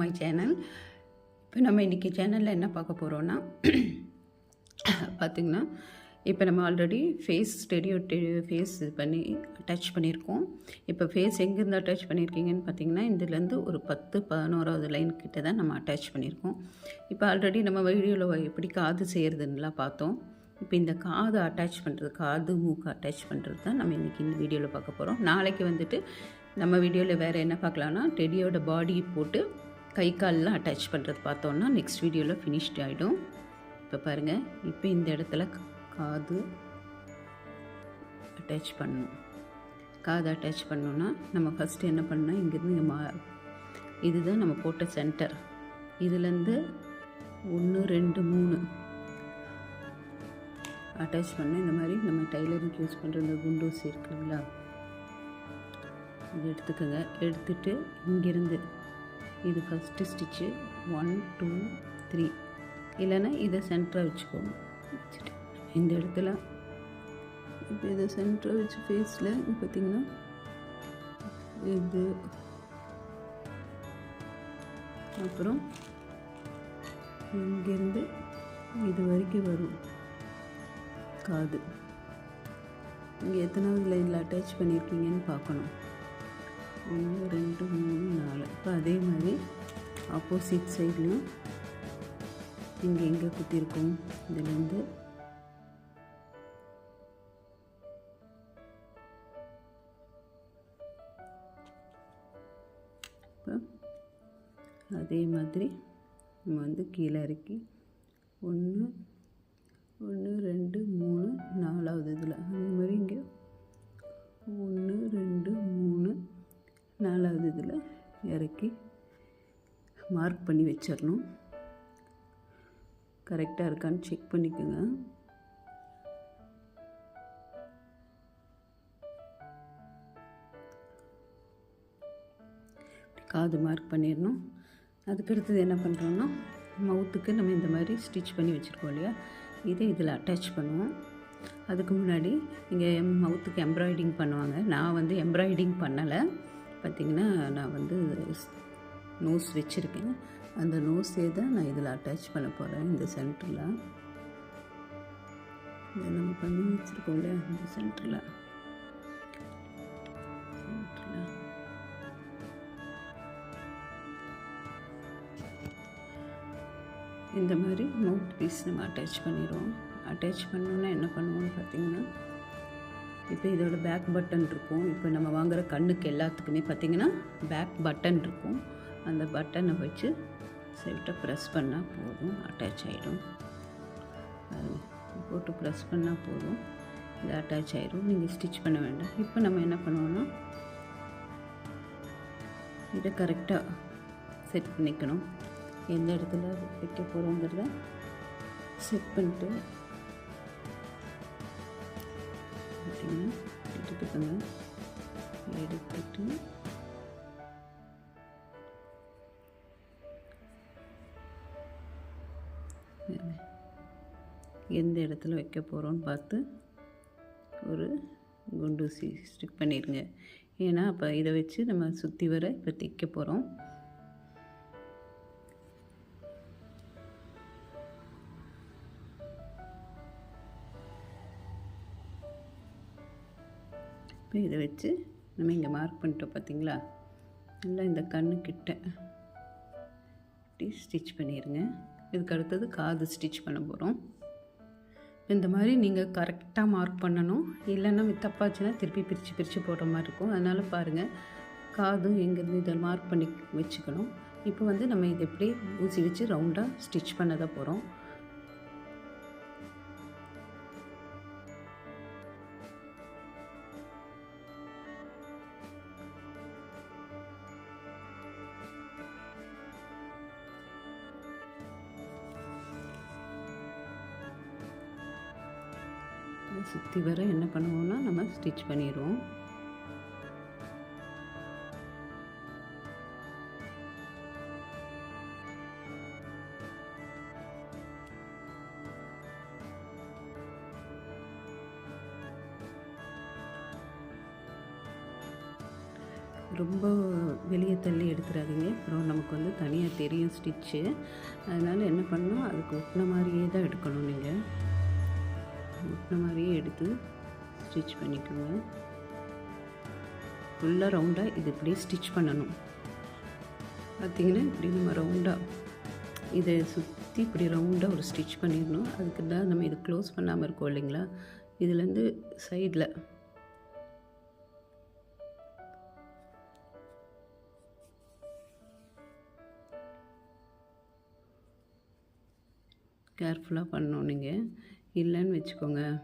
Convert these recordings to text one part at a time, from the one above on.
My channel இப்போ நம்ம இன்றைக்கி சேனலில் என்ன பார்க்க போகிறோன்னா பார்த்திங்கன்னா இப்போ நம்ம ஆல்ரெடி ஃபேஸ் ஸ்டெடியோ ஃபேஸ் இது பண்ணி அட்டாச் பண்ணியிருக்கோம். இப்போ ஃபேஸ் எங்கேருந்து அட்டாச் பண்ணியிருக்கீங்கன்னு பார்த்தீங்கன்னா இதுலேருந்து ஒரு பத்து பதினோராவது லைன் கிட்ட தான் நம்ம அட்டாச் பண்ணியிருக்கோம். இப்போ ஆல்ரெடி நம்ம வீடியோவில் எப்படி காது செய்கிறதுன்னெலாம் பார்த்தோம். இப்போ இந்த காது அட்டாச் பண்ணுறது காது மூக்கு அட்டாச் பண்ணுறது தான் நம்ம இன்றைக்கி இந்த வீடியோவில் பார்க்க போகிறோம் நாளைக்கு வந்துட்டு நம்ம வீடியோவில் வேறு என்ன பார்க்கலான்னா டெடியோட பாடி போட்டு கை கால்லாம் அட்டாச் பண்ணுறது பார்த்தோன்னா நெக்ஸ்ட் வீடியோவில் ஃபினிஷ்ட் ஆகிடும் இப்போ பாருங்கள் இப்போ இந்த இடத்துல காது அட்டாச் பண்ணணும். காது அட்டாச் பண்ணோன்னா நம்ம ஃபஸ்ட்டு என்ன பண்ணால் இங்கேருந்து இங்கே மா இதுதான் நம்ம போட்ட சென்டர் இதுலேருந்து ஒன்று ரெண்டு மூணு அட்டாச் பண்ண இந்த மாதிரி நம்ம டைலரிங் யூஸ் பண்ணுற இந்த குண்டூசி இருக்குங்களா இது எடுத்துக்கோங்க. எடுத்துட்டு இங்கேருந்து இது first stitch one two three இல்லைன்னா இதை சென்டராக வச்சுக்கோங்க. வச்சுட்டு இந்த இடத்துல இப்போ இதை சென்டராக வச்சு ஃபேஸில் பார்த்திங்கன்னா இது அப்புறம் இங்கேருந்து இது வரைக்கும் வரும் காது. இங்கே எத்தனாவது லைனில் அட்டாச் பண்ணியிருக்கீங்கன்னு பார்க்கணும். ஒன்று ரெண்டு மூணு நாலு. இப்போ அதே மாதிரி ஆப்போசிட் சைட்லையும் இங்கே எங்கே குத்திருக்கோம். இதுலேருந்து இப்போ அதே மாதிரி நம்ம வந்து கீழே இறக்கி ஒன்று ஒன்று ரெண்டு மூணு நாலாவது இதில். அதே மாதிரி இங்கே ஒன்று ரெண்டு மூணு நாலாவது இதில் இறக்கி மார்க் பண்ணி வச்சிடணும். கரெக்டாக இருக்கான்னு செக் பண்ணிக்கோங்க. காது மார்க் பண்ணிடணும். அதுக்கடுத்தது என்ன பண்ணுறோன்னா மவுத்துக்கு நம்ம இந்த மாதிரி ஸ்டிச் பண்ணி வச்சுருக்கோம் இல்லையா? இதை இதில் அட்டாச் பண்ணுவோம். அதுக்கு முன்னாடி இங்கே மவுத்துக்கு எம்ப்ராய்டிங் பண்ணுவாங்க. நான் வந்து எம்ப்ராய்டிங் பண்ணலை. பார்த்திங்கன்னா நான் வந்து நோஸ் வச்சுருக்கேன். அந்த நோஸே தான் நான் இதில் அட்டாச் பண்ண போகிறேன் இந்த சென்டரில் இதை நம்ம பண்ணி வச்சுருக்கோம்ல இந்த சென்டரில் இந்த மாதிரி மவுத் பீஸ் நம்ம அட்டாச் பண்ணிடுவோம். அட்டாச் பண்ணோன்னா என்ன பண்ணுவோம்னு பார்த்திங்கன்னா இப்போ இதோட பேக் பட்டன் இருக்கும். இப்போ நம்ம வாங்குகிற கண்ணுக்கு எல்லாத்துக்குமே பார்த்திங்கன்னா பேக் பட்டன் இருக்கும். அந்த பட்டனை வச்சு செல்ட்டை ப்ரெஸ் பண்ணால் போதும். அட்டாச் ஆகிடும் போட்டு ப்ரெஸ் பண்ணால் போதும். இது அட்டாச் ஆகிடும் நீங்கள் ஸ்டிச் பண்ண வேண்டாம். இப்போ நம்ம என்ன பண்ணுவோன்னா இதை கரெக்டாக செட் பண்ணிக்கணும். எந்த இடத்துல வைக்க போகிறோங்கிறத செட் பண்ணிட்டு பார்த்தீங்கன்னா எடுத்துக்கோங்க எடுத்துட்டு எந்த இடத்துல வைக்க போகிறோன்னு பார்த்து ஒரு குண்டூசி ஸ்டிக் பண்ணிடுங்க. ஏன்னா அப்போ இதை வச்சு நம்ம சுற்றி வர இப்போ தைக்க போகிறோம் இருக்குது இதை வச்சு நம்ம இங்கே மார்க் பண்ணிட்டோம் பார்த்தீங்களா? நல்லா இந்த கண்ணுக்கிட்ட இப்படி ஸ்டிச் பண்ணிடுங்க இதுக்கு அடுத்தது காது ஸ்டிச் பண்ண போகிறோம் இந்த மாதிரி நீங்கள் கரெக்டாக மார்க் பண்ணணும். இல்லைன்னா தப்பாச்சுன்னா திருப்பி பிரித்து பிரித்து போடுற மாதிரி இருக்கும். அதனால் பாருங்கள் காதும் எங்கேருந்து இதை மார்க் பண்ணி வச்சுக்கணும். இப்போ வந்து நம்ம இதை எப்படி ஊசி வச்சு ரவுண்டாக ஸ்டிச் பண்ண தான் போகிறோம் சுற்றி வர என்ன பண்ணுவோம்னா நம்ம ஸ்டிச் பண்ணிடுவோம் ரொம்ப வெளியே தள்ளி எடுத்துடாதீங்க அப்புறம் நமக்கு வந்து தனியாக தெரியும் ஸ்டிச்சு அதனால் என்ன பண்ணணும் அதுக்கு ஒட்டின மாதிரியே தான் எடுக்கணும் நீங்கள் முட்டின மாதிரியே எடுத்து ஸ்டிச் பண்ணிக்கோங்க. ஃபுல்லாக ரவுண்டாக இது இப்படியே ஸ்டிச் பண்ணணும். பார்த்திங்கன்னா இப்படி நம்ம ரவுண்டாக இதை சுற்றி இப்படி ரவுண்டாக ஒரு ஸ்டிச் பண்ணிடணும். அதுக்கு தான் நம்ம இது க்ளோஸ் பண்ணாமல் இருக்கோம் இல்லைங்களா? இதுலேருந்து சைடில் கேர்ஃபுல்லாக பண்ணணும் நீங்கள் இல்லைன்னு வச்சுக்கோங்க.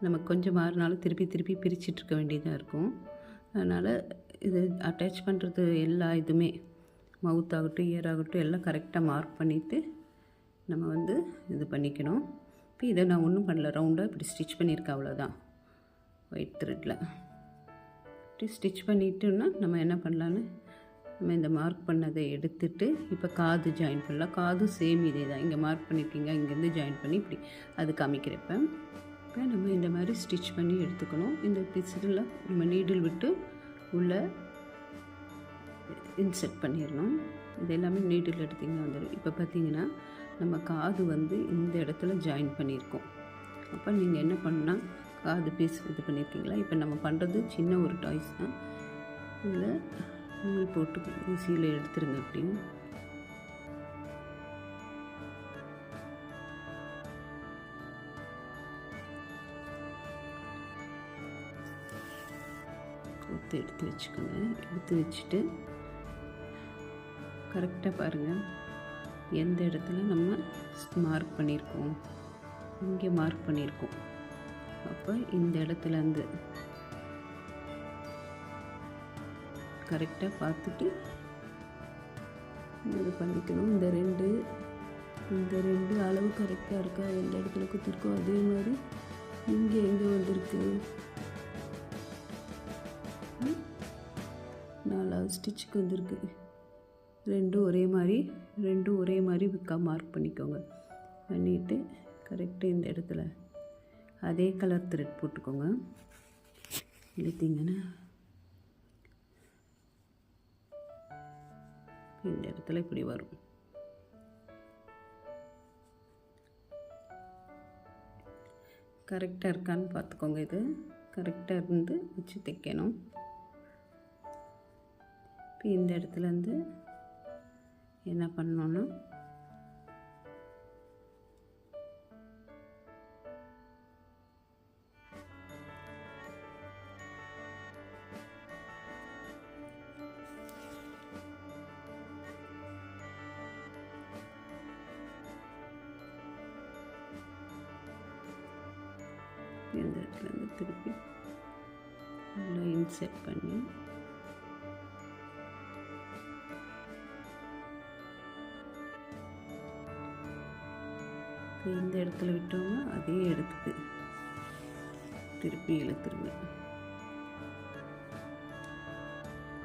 நம்ம கொஞ்சம் மாறினாலும் திருப்பி திருப்பி பிரிச்சிட்ருக்க வேண்டியதாக இருக்கும். அதனால் இது அட்டாச் பண்ணுறது எல்லா இதுவுமே மவுத் ஆகட்டும் இயர் ஆகட்டும் எல்லாம் கரெக்டாக மார்க் பண்ணிவிட்டு நம்ம வந்து இது பண்ணிக்கணும். இப்போ இதை நான் ஒன்றும் பண்ணல. ரவுண்டாக இப்படி ஸ்டிச் பண்ணியிருக்கேன் அவ்வளோதான் ஒயிட் த்ரெட்டில் இப்படி ஸ்டிச் பண்ணிட்டோன்னா நம்ம என்ன பண்ணலான்னு நம்ம இந்த மார்க் பண்ணதை எடுத்துட்டு இப்போ காது ஜாயின் பண்ணலாம். காது சேம் இதே தான். இங்கே மார்க் பண்ணியிருக்கீங்க இங்கேருந்து ஜாயின் பண்ணி இப்படி அது காமிக்கிறப்ப இப்போ நம்ம இந்த மாதிரி ஸ்டிச் பண்ணி எடுத்துக்கணும். இந்த பிசிடில் நம்ம நீடில் விட்டு உள்ளே இன்செர்ட் பண்ணிடணும். இது எல்லாமே நீடில் எடுத்திங்கன்னா வந்துடும் இப்போ பார்த்தீங்கன்னா நம்ம காது வந்து இந்த இடத்துல ஜாயின் பண்ணியிருக்கோம். அப்போ நீங்கள் என்ன பண்ணால் காது பீஸ் இது பண்ணியிருக்கீங்களா இப்போ நம்ம பண்ணுறது சின்ன ஒரு டாய்ஸ் தான். இதில் நூல் போட்டு ஊசியில் எடுத்துருங்க அப்படின்னு. கோத்து எடுத்து வச்சுக்கோங்க. எடுத்து வச்சுட்டு கரெக்டாக பாருங்கள் எந்த இடத்துல நம்ம மார்க் பண்ணியிருக்கோம் இங்கே மார்க் பண்ணியிருக்கோம் அப்போ இந்த இடத்துலேருந்து கரெக்டாக பார்த்துட்டு இது பண்ணிக்கணும். இந்த ரெண்டு இந்த ரெண்டு அளவு கரெக்டாக இருக்கா? எந்த இடத்துல குத்திருக்கோ அதே மாதிரி இங்கே எங்கே வந்திருக்கு? நாலாவது ஸ்டிச்சுக்கு வந்திருக்கு. ரெண்டும் ஒரே மாதிரி ரெண்டும் ஒரே மாதிரி விற்கா மார்க் பண்ணிக்கோங்க. பண்ணிவிட்டு கரெக்டாக இந்த இடத்துல அதே கலர் த்ரெட் போட்டுக்கோங்க. எடுத்தீங்கன்னா இந்த இடத்துல இப்படி வரும். கரெக்டாக இருக்கான்னு பார்த்துக்கோங்க இது. கரெக்டாக இருந்து வச்சு தைக்கணும். இப்போ இந்த இடத்துல இருந்து என்ன பண்ணணும்னா இந்த இடத்துல திருப்பி நல்லா இன்செர்ட் பண்ணி இந்த இடத்துல விட்டோம்னா அதே இடத்துக்கு திருப்பி இழுத்துருங்க.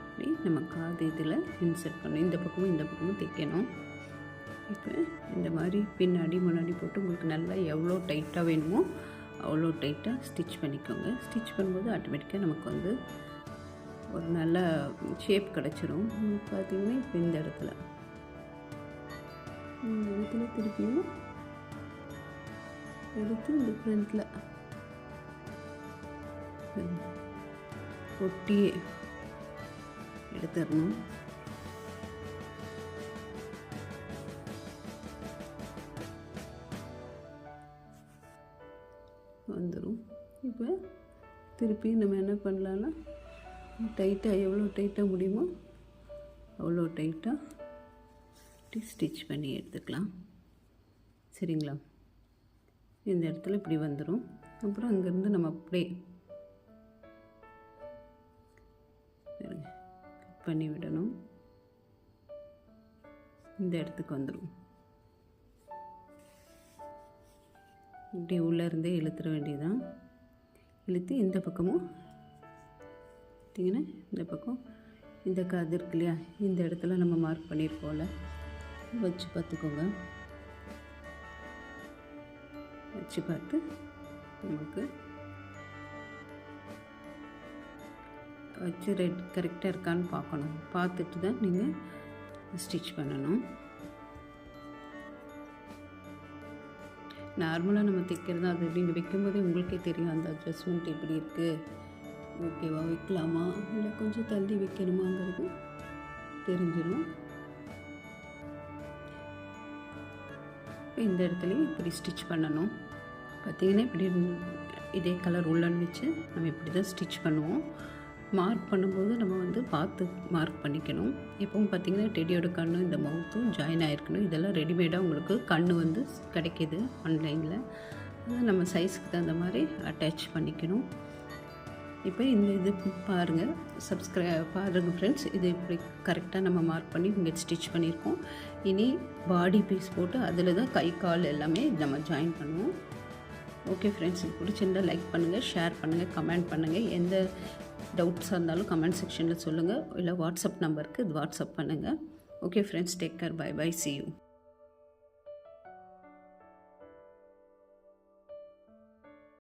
இப்படி நம்ம காது இதில் இன்செர்ட் பண்ணணும். இந்த பக்கமும் இந்த பக்கமும் தைக்கணும். இப்போ இந்த மாதிரி பின்னாடி முன்னாடி போட்டு உங்களுக்கு நல்லா எவ்வளோ டைட்டாக வேணுமோ அவ்வளோ டைட்டாக ஸ்டிச் பண்ணிக்கோங்க. ஸ்டிச் பண்ணும்போது ஆட்டோமேட்டிக்காக நமக்கு வந்து ஒரு நல்ல ஷேப் கிடச்சிரும். பார்த்திங்கன்னா இப்போ இந்த இடத்துல. இந்த இடத்துல திருப்பியும் எடுத்து இந்த ஃப்ரண்ட்டில் ஒட்டியே எடுத்துடணும். வந்துடும் இப்போ திருப்பி நம்ம என்ன பண்ணலான்னா டைட்டாக எவ்வளோ டைட்டாக முடியுமோ அவ்வளோ டைட்டாக ஸ்டிச் பண்ணி எடுத்துக்கலாம். சரிங்களா? இந்த இடத்துல இப்படி வந்துடும் அப்புறம் அங்கேருந்து நம்ம அப்படியே கட் பண்ணி விடணும். இந்த இடத்துக்கு வந்துடும் இப்படி உள்ளே இருந்தே இழுத்துற வேண்டியதுதான். இழுத்து இந்த பக்கமும் பார்த்திங்கன்னா இந்த பக்கம் இந்த காது இருக்கு இல்லையா? இந்த இடத்துல நம்ம மார்க் பண்ணியிருக்கோம்ல வச்சு பார்த்துக்கோங்க. வச்சு பார்த்து நமக்கு வச்சு ரெட் கரெக்டாக இருக்கான்னு பார்க்கணும். பார்த்துட்டு தான் நீங்கள் ஸ்டிச் பண்ணணும். நார்மலாக நம்ம தைக்கிறது அது நீங்கள் வைக்கும்போதே உங்களுக்கே தெரியும் அந்த அட்ஜஸ்ட்மெண்ட் எப்படி இருக்குது ஓகேவா வைக்கலாமா? இல்லை கொஞ்சம் தள்ளி வைக்கணுமாங்கிறது தெரிஞ்சிடும் இந்த இடத்துலையும் இப்படி ஸ்டிச் பண்ணணும். பார்த்தீங்கன்னா இப்படி இதே கலர் உள்ளன்னு வச்சு நம்ம இப்படி தான் ஸ்டிச் பண்ணுவோம். மார்க் பண்ணும்போது நம்ம வந்து பார்த்து மார்க் பண்ணிக்கணும். இப்போவும் பார்த்தீங்கன்னா டெடியோட கண்ணு இந்த மவுத்தும் ஜாயின் ஆகிருக்கணும் இதெல்லாம் ரெடிமேடாக உங்களுக்கு கண் வந்து கிடைக்கிது ஆன்லைனில் அதை நம்ம சைஸ்க்கு தகுந்த மாதிரி அட்டாச் பண்ணிக்கணும். இப்போ இந்த இது பாருங்கள் சப்ஸ்கிரை பாருங்கள் ஃப்ரெண்ட்ஸ் இது இப்படி கரெக்டாக நம்ம மார்க் பண்ணி இங்கே ஸ்டிச் பண்ணியிருக்கோம். இனி பாடி பீஸ் போட்டு அதில் தான் கை கால் எல்லாமே நம்ம ஜாயின் பண்ணுவோம். ஓகே ஃப்ரெண்ட்ஸ் பிடிச்சிருந்தால் லைக் பண்ணுங்கள் ஷேர் பண்ணுங்கள் கமெண்ட் பண்ணுங்கள் எந்த டவுட்ஸாக இருந்தாலும் கமெண்ட் செக்ஷனில் சொல்லுங்கள் இல்லை வாட்ஸ்அப் நம்பருக்கு இது வாட்ஸ்அப் பண்ணுங்கள் okay friends take care bye bye see you